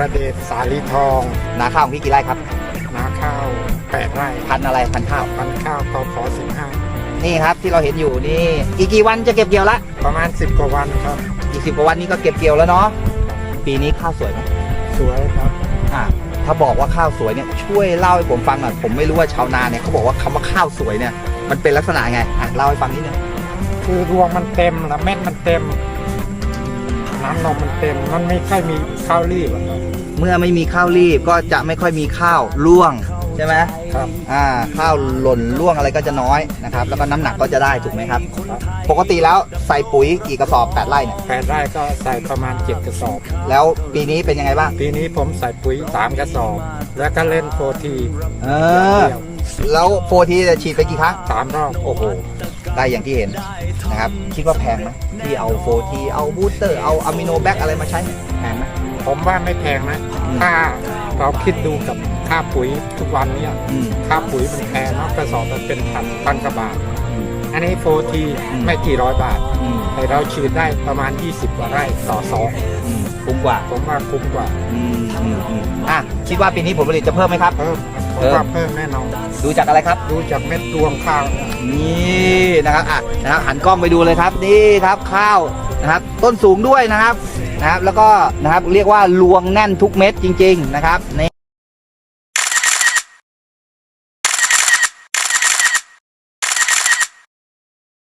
ประเดชสาลีทอง นาข้าวของพี่กี่ไร่ครับ นาข้าวแปดไร่พันธุ์อะไรพันธุ์ข้าว พันข้าวกขอสิบห้านี่ครับที่เราเห็นอยู่นี่อีกกี่วันจะเก็บเกี่ยวละ ประมาณสิบกว่าวันครับ อีกสิบกว่าวันนี้ก็เก็บเกี่ยวแล้วเนาะ ปีนี้ข้าวสวยไหมสวยครับ อ่า ถ้าบอกว่าข้าวสวยเนี่ยช่วยเล่าให้ผมฟังหน่อยผมไม่รู้ว่าชาวนาเนี่ยเขาบอกว่าคำว่าข้าวสวยเนี่ยมันเป็นลักษณะไงอะเล่าให้ฟังนิดนึงคือรวงมันเต็มแล้วเม็ดมันเต็ม น้ำนมมันเต็ม มันไม่ค่อยมีข้าวรีบอะครับ เมื่อไม่มีข้าวรีบก็จะไม่ค่อยมีข้าวร่วงใช่ไหมครับ อ่าข้าวหล่นร่วงอะไรก็จะน้อยนะครับ แล้วก็น้ำหนักก็จะได้ถูกไหมครับครับ ปกติแล้วใส่ปุ๋ยกี่กระสอบ8ไร่เนี่ยแปดไร่ก็ใส่ประมาณเจ็ดกระสอบ แล้วปีนี้เป็นยังไงบ้างปีนี้ผมใส่ปุ๋ยสามกระสอบ แล้วก็เล่นโฟทีเออ แล้วโฟทีจะฉีดไปกี่ครั้ง สามรอบโอ้โห ได้อย่างที่เห็น นะครับคิดว่าแพงไหมที่เอาโฟทีเอาบูสเตอร์เอาอะมิโนแบคอะไรมาใช้เนี่ยแพงไหมผมว่าไม่แพงนะอืมถ้าเราคิดดูกับค่าปุ๋ยทุกวันเนี่ยอืม ค่าปุ๋ยมันแพงเนาะกระสอบมันเป็นพันพันกว่าบาท อืม อันนี้โฟทีอืมไม่กี่ร้อยบาท อืมแต่เราฉีดได้ประมาณ 20กว่าไร่ต่อสองอืมคุ้มกว่าผมว่าคุ้มกว่า อืม อืมอืมอะคิดว่าปีนี้ผลผลิตจะเพิ่มไหมครับ เพิ่มผมเพิ่มว่าเพิ่มแน่นอนดูจากอะไรครับ ดูจากเม็ดรวงข้าวเนี่ยนี่นะครับอะนะครับหันกล้องไปดูเลยครับนี่ครับข้าวนะครับต้นสูงด้วยนะครับนะครับ แล้วก็นะครับเรียกว่าลวงแน่นทุกเม็ดจริง ๆ นะครับนี่